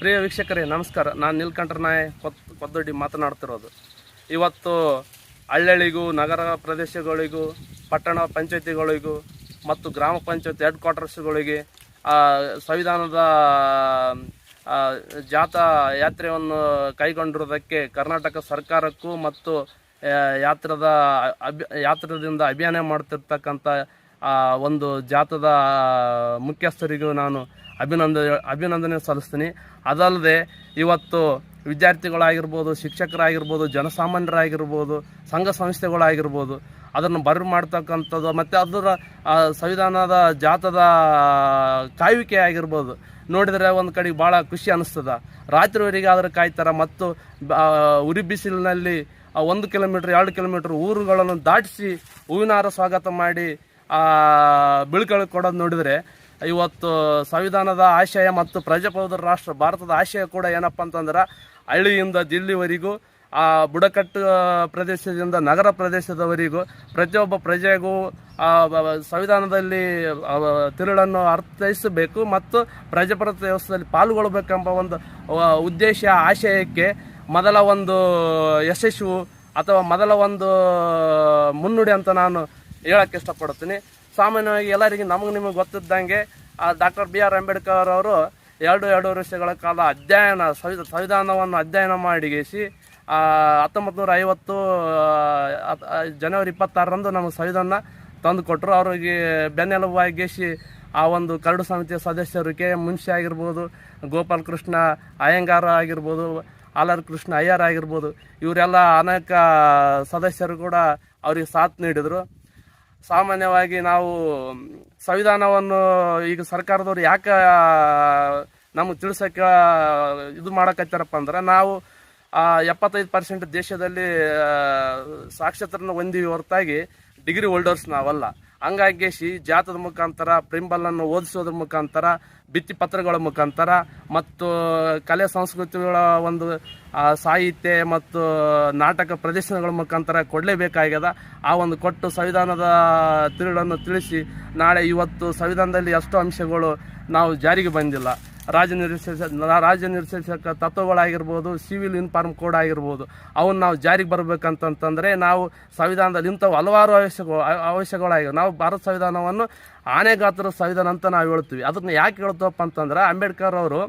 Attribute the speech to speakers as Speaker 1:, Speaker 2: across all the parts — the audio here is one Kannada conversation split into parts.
Speaker 1: ಪ್ರಿಯ ವೀಕ್ಷಕರೇ, ನಮಸ್ಕಾರ. ನಾನು ನೀಲ್ಕಂಠರ ನಾಯ್, ಕೊತ್, ಕೊದ್ದೊಡ್ಡಿ ಮಾತನಾಡ್ತಿರೋದು. ಇವತ್ತು ಹಳ್ಳಿಗಳಿಗೂ, ನಗರ ಪ್ರದೇಶಗಳಿಗೂ, ಪಟ್ಟಣ ಪಂಚಾಯತಿಗಳಿಗೂ ಮತ್ತು ಗ್ರಾಮ ಪಂಚಾಯತ್ ಹೆಡ್ ಕ್ವಾರ್ಟರ್ಸ್ಗಳಿಗೆ ಸಂವಿಧಾನದ ಜಾಥಾ ಯಾತ್ರೆಯನ್ನು ಕೈಗೊಂಡಿರೋದಕ್ಕೆ ಕರ್ನಾಟಕ ಸರ್ಕಾರಕ್ಕೂ ಮತ್ತು ಯಾತ್ರದ ಅಭಿ ಯಾತ್ರದಿಂದ ಅಭಿಯಾನ ಮಾಡ್ತಿರ್ತಕ್ಕಂಥ ಒಂದು ಜಾಥದ ಮುಖ್ಯಸ್ಥರಿಗೂ ನಾನು ಅಭಿನಂದ, ಅಭಿನಂದನೆ ಸಲ್ಲಿಸ್ತೀನಿ. ಅದಲ್ಲದೆ ಇವತ್ತು ವಿದ್ಯಾರ್ಥಿಗಳಾಗಿರ್ಬೋದು, ಶಿಕ್ಷಕರಾಗಿರ್ಬೋದು, ಜನಸಾಮಾನ್ಯರಾಗಿರ್ಬೋದು, ಸಂಘ ಸಂಸ್ಥೆಗಳಾಗಿರ್ಬೋದು, ಅದನ್ನು ಬರ ಮಾಡ್ತಕ್ಕಂಥದ್ದು, ಮತ್ತು ಅದರ ಸಂವಿಧಾನದ ಜಾತದ ಕಾಯುವಿಕೆ ಆಗಿರ್ಬೋದು. ನೋಡಿದರೆ ಒಂದು ಕಡೆಗೆ ಭಾಳ ಖುಷಿ ಅನ್ನಿಸ್ತದೆ ರಾತ್ರಿವರೆಗೆ ಆದ್ರೆ ಕಾಯ್ತಾರೆ, ಮತ್ತು ಉರಿ ಬಿಸಿಲಿನಲ್ಲಿ ಒಂದು ಕಿಲೋಮೀಟ್ರ್, ಎರಡು ಕಿಲೋಮೀಟ್ರ್ ಊರುಗಳನ್ನು ದಾಟಿಸಿ ಹೂವಿನಾರ ಸ್ವಾಗತ ಮಾಡಿ ಬಿಳ್ಕಳು ಕೊಡೋದು ನೋಡಿದರೆ ಇವತ್ತು ಸಂವಿಧಾನದ ಆಶಯ ಮತ್ತು ಪ್ರಜಾಪ್ರಭುತ್ವ ರಾಷ್ಟ್ರ ಭಾರತದ ಆಶಯ ಕೂಡ ಏನಪ್ಪ ಅಂತಂದ್ರೆ ಹಳ್ಳಿಯಿಂದ ದಿಲ್ಲಿವರೆಗೂ, ಆ ಬುಡಕಟ್ಟು ಪ್ರದೇಶದಿಂದ ನಗರ ಪ್ರದೇಶದವರೆಗೂ, ಪ್ರತಿಯೊಬ್ಬ ಪ್ರಜೆಗೂ ಸಂವಿಧಾನದಲ್ಲಿ ತಿರುಳನ್ನು ಅರ್ಥೈಸಬೇಕು ಮತ್ತು ಪ್ರಜಾಪ್ರಭುತ್ವ ವ್ಯವಸ್ಥೆಯಲ್ಲಿ ಪಾಲ್ಗೊಳ್ಬೇಕೆಂಬ ಒಂದು ಉದ್ದೇಶ, ಆಶಯಕ್ಕೆ ಮೊದಲ ಒಂದು ಯಶಸ್ಸು ಅಥವಾ ಮೊದಲ ಒಂದು ಮುನ್ನುಡಿ ಅಂತ ನಾನು ಹೇಳಕ್ಕೆ ಇಷ್ಟಪಡ್ತೀನಿ ಸಾಮಾನ್ಯವಾಗಿ ಎಲ್ಲರಿಗೆ ನಮಗೆ ನಿಮಗೆ ಗೊತ್ತಿದ್ದಂಗೆ ಡಾಕ್ಟರ್ ಬಿ ಆರ್ ಅಂಬೇಡ್ಕರ್ ಅವರು ಎರಡು ಎರಡು ವರ್ಷಗಳ ಕಾಲ ಅಧ್ಯಯನ ಸಂವಿಧ ಸಂವಿಧಾನವನ್ನು ಅಧ್ಯಯನ ಮಾಡಿಗೆಸಿ ಹತ್ತೊಂಬತ್ತು ನೂರ ಐವತ್ತು ಆ, ಆ, ಜನವರಿ ಇಪ್ಪತ್ತಾರರಂದು ನಮಗೆ ಸಂವಿಧಾನ ತಂದು ಕೊಟ್ಟರು ಅವರಿಗೆ ಬೆನ್ನೆಲುಬಾಗಿಸಿ ಆ ಒಂದು ಕರಡು ಸಮಿತಿಯ ಸದಸ್ಯರು ಕೆ ಎಂ ಮುನ್ಷಿ ಆಗಿರ್ಬೋದು ಗೋಪಾಲ್ ಕೃಷ್ಣ ಅಯ್ಯಂಗಾರ ಆಗಿರ್ಬೋದು ಆಲರ್ ಕೃಷ್ಣ ಅಯ್ಯರ್ ಆಗಿರ್ಬೋದು ಇವರೆಲ್ಲ ಅನೇಕ ಸದಸ್ಯರು ಕೂಡ ಅವರಿಗೆ ಸಾಥ್ ನೀಡಿದರು. ಸಾಮಾನ್ಯವಾಗಿ ನಾವು ಸಂವಿಧಾನವನ್ನು ಈಗ ಸರ್ಕಾರದವ್ರು ಯಾಕೆ ನಮಗೆ ತಿಳಿಸೋಕೆ ಇದು ಮಾಡಕತ್ತಾರಪ್ಪ ಅಂದ್ರೆ ನಾವು ಎಪ್ಪತ್ತೈದು ಪರ್ಸೆಂಟ್ ದೇಶದಲ್ಲಿ ಆ, ಸಾಕ್ಷರತೆಯನ್ನು ಹೊಂದಿವಿ ಹೊರತಾಗಿ ಡಿಗ್ರಿ ಹೋಲ್ಡರ್ಸ್ ನಾವಲ್ಲ. ಹಂಗಾಗಿ ಸಿ ಜಾತದ ಮುಖಾಂತರ ಪ್ರಿಂಬಲನ್ನು ಓದಿಸೋದ್ರ ಮುಖಾಂತರ, ಭಿತ್ತಿ ಪತ್ರಗಳ ಮುಖಾಂತರ ಮತ್ತು ಕಲೆ ಸಂಸ್ಕೃತಿಗಳ ಒಂದು ಸಾಹಿತ್ಯ ಮತ್ತು ನಾಟಕ ಪ್ರದರ್ಶನಗಳ ಮುಖಾಂತರ ಕೊಡಲೇಬೇಕಾಗ್ಯದ. ಆ ಒಂದು ಕೊಟ್ಟು ಸಂವಿಧಾನದ ತಿರುಳನ್ನು ತಿಳಿಸಿ ನಾಳೆ ಇವತ್ತು ಸಂವಿಧಾನದಲ್ಲಿ ಎಷ್ಟೋ ಅಂಶಗಳು ನಾವು ಜಾರಿಗೆ ಬಂದಿಲ್ಲ. ರಾಜ್ಯ ನಿರ್ದೇಶ ರಾಜ್ಯ ನಿರ್ದೇಶಕ ತತ್ವಗಳಾಗಿರ್ಬೋದು ಸಿವಿಲ್ ಯೂನಿಫಾರ್ಮ್ ಕೋಡ್ ಆಗಿರ್ಬೋದು, ಅವನ್ನ ನಾವು ಜಾರಿಗೆ ಬರಬೇಕಂತಂತಂದರೆ ನಾವು ಸಂವಿಧಾನದಲ್ಲಿ ಇಂಥವು ಹಲವಾರು ಅವಶ್ಯಗಳು ಅವಶ್ಯಗಳಾಗಿವೆ ನಾವು ಭಾರತ ಸಂವಿಧಾನವನ್ನು ಆನೆಗಾತ್ರ ಸಂವಿಧಾನ ಅಂತ ನಾವು ಹೇಳ್ತೀವಿ. ಅದನ್ನು ಯಾಕೆ ಹೇಳ್ತೀವಪ್ಪ ಅಂತಂದ್ರೆ ಅಂಬೇಡ್ಕರ್ ಅವರು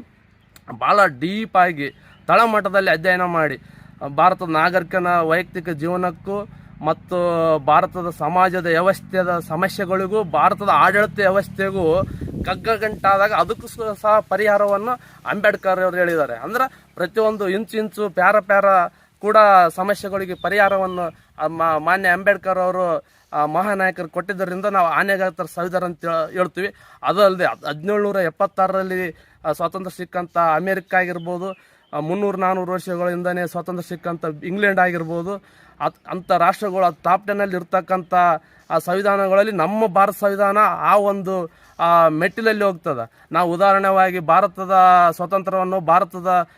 Speaker 1: ಭಾಳ ಡೀಪಾಗಿ ತಳಮಟ್ಟದಲ್ಲಿ ಅಧ್ಯಯನ ಮಾಡಿ, ಭಾರತದ ನಾಗರಿಕನ ವೈಯಕ್ತಿಕ ಜೀವನಕ್ಕೂ ಮತ್ತು ಭಾರತದ ಸಮಾಜದ ವ್ಯವಸ್ಥೆದ ಸಮಸ್ಯೆಗಳಿಗೂ, ಭಾರತದ ಆಡಳಿತ ವ್ಯವಸ್ಥೆಗೂ ಕಗ್ಗಗಂಟಾದಾಗ ಅದಕ್ಕೂ ಸಹ ಪರಿಹಾರವನ್ನು ಅಂಬೇಡ್ಕರ್ ಅವರು ಹೇಳಿದ್ದಾರೆ. ಅಂದ್ರೆ ಪ್ರತಿಯೊಂದು ಇಂಚು ಇಂಚು ಪ್ಯಾರ ಪ್ಯಾರ ಕೂಡ ಸಮಸ್ಯೆಗಳಿಗೆ ಪರಿಹಾರವನ್ನು ಮಾನ್ಯ ಅಂಬೇಡ್ಕರ್ ಅವರು ಮಹಾನಾಯಕರು ಕೊಟ್ಟಿದ್ದರಿಂದ ನಾವು ಆನೆಗಾತರ ಸವಿದಾರ ಅಂತ ಹೇಳ್- ಹೇಳ್ತೀವಿ. ಅದು ಅಲ್ಲದೆ ಹದಿನೇಳು ನೂರ ಎಪ್ಪತ್ತಾರರಲ್ಲಿ ಸ್ವಾತಂತ್ರ್ಯ ಸಿಕ್ಕಂಥ ಅಮೇರಿಕ ಆಗಿರ್ಬೋದು ಮುನ್ನೂರು ನಾನ್ನೂರು ವರ್ಷಗಳಿಂದನೇ ಸ್ವಾತಂತ್ರ್ಯ ಸಿಕ್ಕಂಥ ಇಂಗ್ಲೆಂಡ್ ಆಗಿರ್ಬೋದು ಅಂಥ ರಾಷ್ಟ್ರಗಳು ಅದು ಟಾಪ್ ಟೆನ್ನಲ್ಲಿ ಇರ್ತಕ್ಕಂಥ ಆ ಸಂವಿಧಾನಗಳಲ್ಲಿ ನಮ್ಮ ಭಾರತ ಸಂವಿಧಾನ ಆ ಒಂದು ಮೆಟ್ಟಿಲಲ್ಲಿ ಹೋಗ್ತದೆ. ನಾವು ಉದಾಹರಣೆವಾಗಿ ಭಾರತದ ಸ್ವಾತಂತ್ರ್ಯವನ್ನು ಭಾರತದ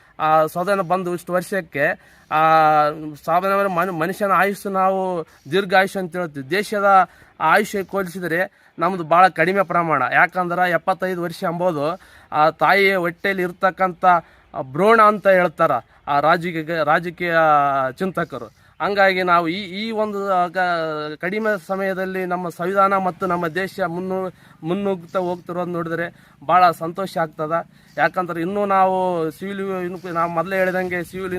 Speaker 1: ಸ್ವಾಧೀನ ಬಂದು ಇಷ್ಟು ವರ್ಷಕ್ಕೆ ಸಾಮಾನ್ಯವಾಗಿ ಮನು, ಮನುಷ್ಯನ ಆಯುಸ್ಸು ನಾವು ದೀರ್ಘ ಆಯುಷ್ಯ ಅಂತ ಹೇಳ್ತೀವಿ. ದೇಶದ ಆಯುಷ್ಯ ಹೋಲಿಸಿದರೆ ನಮ್ಮದು ಭಾಳ ಕಡಿಮೆ ಪ್ರಮಾಣ. ಯಾಕಂದ್ರೆ ಎಪ್ಪತ್ತೈದು ವರ್ಷ ಎಂಬುದು, ಆ, ತಾಯಿಯ ಹೊಟ್ಟೆಯಲ್ಲಿ ಇರ್ತಕ್ಕಂಥ ಭ್ರೂಣ ಅಂತ ಹೇಳ್ತಾರೆ ಆ ರಾಜಕೀಯ ರಾಜಕೀಯ ಚಿಂತಕರು. ಹಂಗಾಗಿ ನಾವು ಈ ಈ ಒಂದು ಕಡಿಮೆ ಸಮಯದಲ್ಲಿ ನಮ್ಮ ಸಂವಿಧಾನ ಮತ್ತು ನಮ್ಮ ದೇಶ ಮುನ್ನು, ಮುನ್ನುಗ್ತಾ ಹೋಗ್ತಿರೋದು ನೋಡಿದ್ರೆ ಭಾಳ ಸಂತೋಷ ಆಗ್ತದೆ. ಯಾಕಂದ್ರೆ ಇನ್ನೂ ನಾವು ಸಿವಿಲ್ ಇನ್ಫ್ ನಾವು ಮೊದಲೇ ಹೇಳಿದಂಗೆ ಸಿವಿಲ್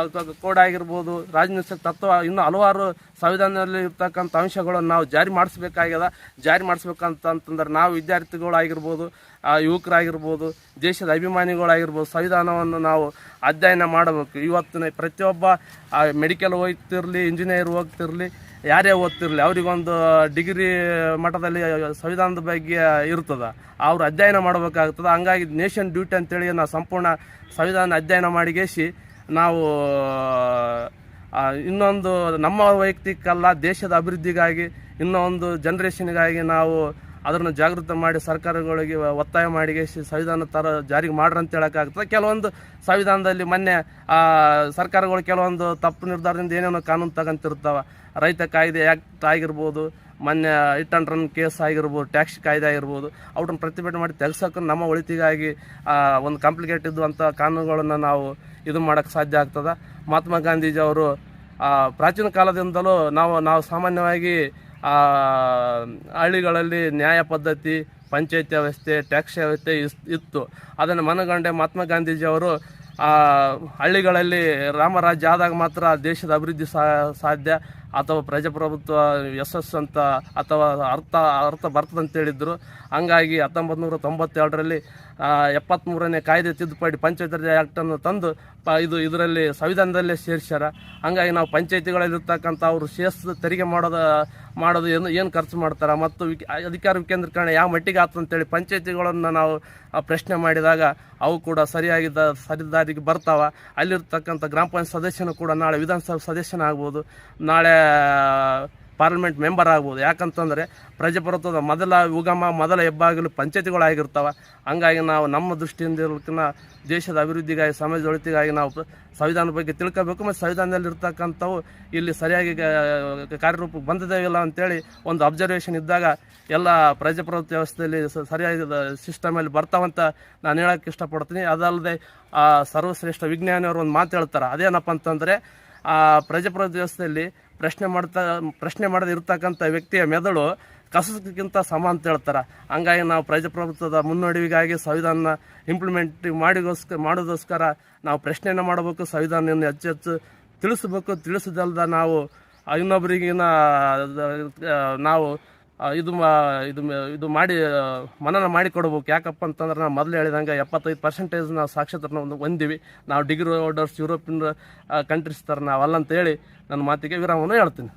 Speaker 1: ಯೂನಿಫಾರ್ಮ್ ಕೋಡ್ ಆಗಿರ್ಬೋದು ರಾಜನೀತಿ ತತ್ವ, ಇನ್ನೂ ಹಲವಾರು ಸಂವಿಧಾನದಲ್ಲಿ ಇರ್ತಕ್ಕಂಥ ಅಂಶಗಳನ್ನು ನಾವು ಜಾರಿ ಮಾಡಿಸ್ಬೇಕಾಗ್ಯದ. ಜಾರಿ ಮಾಡಿಸ್ಬೇಕಂತಂತಂದ್ರೆ ನಾವು ವಿದ್ಯಾರ್ಥಿಗಳಾಗಿರ್ಬೋದು ಯುವಕರಾಗಿರ್ಬೋದು, ದೇಶದ ಅಭಿಮಾನಿಗಳಾಗಿರ್ಬೋದು, ಸಂವಿಧಾನವನ್ನು ನಾವು ಅಧ್ಯಯನ ಮಾಡಬೇಕು. ಇವತ್ತಿನ ಪ್ರತಿಯೊಬ್ಬ ಮೆಡಿಕಲ್ ಹೋಗ್ತಿರಲಿ ಇಂಜಿನಿಯರ್ ಹೋಗ್ತಿರಲಿ ಯಾರೇ ಓದ್ತಿರಲಿ, ಅವರಿಗೊಂದು ಡಿಗ್ರಿ ಮಟ್ಟದಲ್ಲಿ ಸಂವಿಧಾನದ ಬಗ್ಗೆ ಇರ್ತದೆ. ಅವ್ರು ಅಧ್ಯಯನ ಮಾಡಬೇಕಾಗ್ತದೆ. ಹಂಗಾಗಿ ನೇಷನ್ ಡ್ಯೂಟಿ ಅಂತೇಳಿ ನಾವು ಸಂಪೂರ್ಣ ಸಂವಿಧಾನ ಅಧ್ಯಯನ ಮಾಡಿಗೇಸಿ ನಾವು ಇನ್ನೊಂದು ನಮ್ಮ ವೈಯಕ್ತಿಕ ಅಲ್ಲ, ದೇಶದ ಅಭಿವೃದ್ಧಿಗಾಗಿ, ಇನ್ನೊಂದು ಜನ್ರೇಷನ್ಗಾಗಿ ನಾವು ಅದನ್ನು ಜಾಗೃತ ಮಾಡಿ ಸರ್ಕಾರಗಳಿಗೆ ಒತ್ತಾಯ ಮಾಡಿ ಸಂವಿಧಾನ ತರ ಜಾರಿಗೆ ಮಾಡ್ರಿ ಅಂತ ಹೇಳೋಕ್ಕಾಗ್ತದೆ. ಕೆಲವೊಂದು ಸಂವಿಧಾನದಲ್ಲಿ ಮೊನ್ನೆ ಸರ್ಕಾರಗಳು ಕೆಲವೊಂದು ತಪ್ಪು ನಿರ್ಧಾರದಿಂದ ಏನೇನೋ ಕಾನೂನು ತಗೊಂತಿರ್ತಾವೆ ರೈತ ಕಾಯ್ದೆ ಆ್ಯಕ್ಟ್ ಆಗಿರ್ಬೋದು ಮೊನ್ನೆ ಇಟ್ ಅಂಡ್ ರನ್ ಕೇಸ್ ಆಗಿರ್ಬೋದು, ಟ್ಯಾಕ್ಸ್ ಕಾಯ್ದೆ ಆಗಿರ್ಬೋದು, ಅವ್ರನ್ನ ಪ್ರತಿಭಟನೆ ಮಾಡಿ ತೆಲ್ಸೋಕೆ ನಮ್ಮ ಒಳಿತಿಗಾಗಿ ಒಂದು ಕಾಂಪ್ಲಿಕೇಟ್ ಇದ್ದಂಥ ಕಾನೂನುಗಳನ್ನು ನಾವು ಇದು ಮಾಡೋಕ್ಕೆ ಸಾಧ್ಯ ಆಗ್ತದೆ. ಮಹಾತ್ಮ ಗಾಂಧೀಜಿ ಅವರು ಪ್ರಾಚೀನ ಕಾಲದಿಂದಲೂ ನಾವು ನಾವು ಸಾಮಾನ್ಯವಾಗಿ ಹಳ್ಳಿಗಳಲ್ಲಿ ನ್ಯಾಯ ಪದ್ಧತಿ, ಪಂಚಾಯತಿ ವ್ಯವಸ್ಥೆ, ಟ್ಯಾಕ್ಸ್ ವ್ಯವಸ್ಥೆ ಇತ್ತು. ಅದನ್ನು ಮನಗಂಡೆ ಮಹಾತ್ಮ ಗಾಂಧೀಜಿ ಅವರು ಹಳ್ಳಿಗಳಲ್ಲಿ ರಾಮರಾಜ್ಯ ಆದಾಗ ಮಾತ್ರ ದೇಶದ ಅಭಿವೃದ್ಧಿ ಸಾಧ್ಯ. ಅಥವಾ ಪ್ರಜಾಪ್ರಭುತ್ವ, ಯಶಸ್ಸು ಅಂತ ಅಥವಾ ಅರ್ಥ ಅರ್ಥ ಬರ್ತದೆ ಅಂತ ಹೇಳಿದ್ರು. ಹಂಗಾಗಿ ಹತ್ತೊಂಬತ್ತು ನೂರ ತೊಂಬತ್ತೆರಡರಲ್ಲಿ ಎಪ್ಪತ್ತ್ಮೂರನೇ ಕಾಯ್ದೆ ತಿದ್ದುಪಡಿ ಪಂಚಾಯತ್ ರಾಜ್ ಆ್ಯಕ್ಟನ್ನು ತಂದು ಪ ಇದು ಇದರಲ್ಲಿ ಸಂವಿಧಾನದಲ್ಲೇ ಸೇರಿಸ್ಯಾರ. ಹಂಗಾಗಿ ನಾವು ಪಂಚಾಯತಿಗಳಲ್ಲಿರ್ತಕ್ಕಂಥ ಅವರು ಶೇಸ್ ತೆರಿಗೆ ಮಾಡೋದು ಮಾಡೋದು ಏನು ಏನು ಖರ್ಚು ಮಾಡ್ತಾರೆ ಮತ್ತು ವಿಕ್- ಅಧಿಕಾರ ವಿಕೇಂದ್ರೀಕರಣ ಯಾವ ಮಟ್ಟಿಗೆ ಆಯ್ತು ಅಂತೇಳಿ ಪಂಚಾಯತಿಗಳನ್ನು ನಾವು ಪ್ರಶ್ನೆ ಮಾಡಿದಾಗ ಅವು ಕೂಡ ಸರಿಯಾಗಿದ್ದ, ಸರಿದಾರಿಗೆ ಬರ್ತಾವ. ಅಲ್ಲಿರ್ತಕ್ಕಂಥ ಗ್ರಾಮ ಪಂಚಾಯತ್ ಸದಸ್ಯನೂ ಕೂಡ ನಾಳೆ ವಿಧಾನಸಭೆ ಸದಸ್ಯನಾಗ್ಬೋದು. ನಾಳೆ ಪಾರ್ಲಿಮೆಂಟ್ ಮೆಂಬರ್ ಆಗ್ಬೋದು. ಯಾಕಂತಂದರೆ ಪ್ರಜಾಪ್ರಭುತ್ವದ ಮೊದಲ ಉಗಮ, ಮೊದಲ ಹೆಬ್ಬಾಗಿಲು ಪಂಚಾಯತಿಗಳಾಗಿರ್ತಾವೆ. ಹಂಗಾಗಿ ನಾವು ನಮ್ಮ ದೃಷ್ಟಿಯಿಂದ ಇರೋಕ್ಕಿಂತ ದೇಶದ ಅಭಿವೃದ್ಧಿಗಾಗಿ, ಸಮಾಜದ ಒಳಿತಿಗಾಗಿ ನಾವು ಸಂವಿಧಾನದ ಬಗ್ಗೆ ತಿಳ್ಕೋಬೇಕು. ಮತ್ತು ಸಂವಿಧಾನದಲ್ಲಿರ್ತಕ್ಕಂಥವು ಇಲ್ಲಿ ಸರಿಯಾಗಿ ಕಾರ್ಯರೂಪಕ್ಕೆ ಕಾರ್ಯರೂಪಕ್ಕೆ ಬಂದಿದ್ದೇವಿಲ್ಲ ಅಂತೇಳಿ ಒಂದು ಅಬ್ಸರ್ವೇಷನ್ ಇದ್ದಾಗ ಎಲ್ಲ ಪ್ರಜಾಪ್ರಭುತ್ವ ವ್ಯವಸ್ಥೆಯಲ್ಲಿ ಸರಿಯಾದ ಸಿಸ್ಟಮಲ್ಲಿ ಬರ್ತಾವಂತ ನಾನು ಹೇಳೋಕ್ಕೆ ಇಷ್ಟಪಡ್ತೀನಿ. ಅದಲ್ಲದೆ ಸರ್ವಶ್ರೇಷ್ಠ ವಿಜ್ಞಾನಿಯವರು ಒಂದು ಮಾತು ಹೇಳ್ತಾರೆ. ಅದೇನಪ್ಪ ಅಂತಂದರೆ ಆ ಪ್ರಜಾಪ್ರಭುತ್ವ ವ್ಯವಸ್ಥೆಯಲ್ಲಿ ಪ್ರಶ್ನೆ ಮಾಡ್ತಾ, ಪ್ರಶ್ನೆ ಮಾಡದೇ ಇರ್ತಕ್ಕಂಥ ವ್ಯಕ್ತಿಯ ಮೆದುಳು ಕಸಕ್ಕಿಂತ ಸಮ ಅಂತ ಹೇಳ್ತಾರೆ. ಹಂಗಾಗಿ ನಾವು ಪ್ರಜಾಪ್ರಭುತ್ವದ ಮುನ್ನಡಿವಿಗಾಗಿ ಸಂವಿಧಾನ ಇಂಪ್ಲಿಮೆಂಟ್ ಮಾಡಿಗೋಸ್ಕರ ಮಾಡೋದೋಸ್ಕರ ನಾವು ಪ್ರಶ್ನೆಯನ್ನು ಮಾಡಬೇಕು, ಸಂವಿಧಾನವನ್ನು ಹೆಚ್ಚು ಹೆಚ್ಚು ತಿಳಿಸಬೇಕು. ತಿಳಿಸದಲ್ದ ನಾವು ಇನ್ನೊಬ್ಬರಿಗಿನ ನಾವು ಇದು ಮಾ, ಇದು ಇದು ಮಾಡಿ ಮನನ ಮಾಡಿಕೊಡ್ಬೇಕು ಯಾಕಪ್ಪ ಅಂತಂದ್ರೆ ನಾವು ಮೊದಲು ಹೇಳಿದಂಗೆ ಎಪ್ಪತ್ತೈದು ಪರ್ಸೆಂಟೇಜ್ ನಾವು ಸಾಕ್ಷತ್ರನ ಒಂದು ಹೊಂದಿವಿ. ನಾವು ಡಿಗ್ರಿ ಹೋಲ್ಡರ್ಸ್ ಯುರೋಪಿಯನ್ ಕಂಟ್ರೀಸ್ ಥರ ನಾವು ಅಲ್ಲ ಅಂತ ಹೇಳಿ ನನ್ನ ಮಾತಿಗೆ ವಿರಾಮವನ್ನು ಹೇಳ್ತೀನಿ.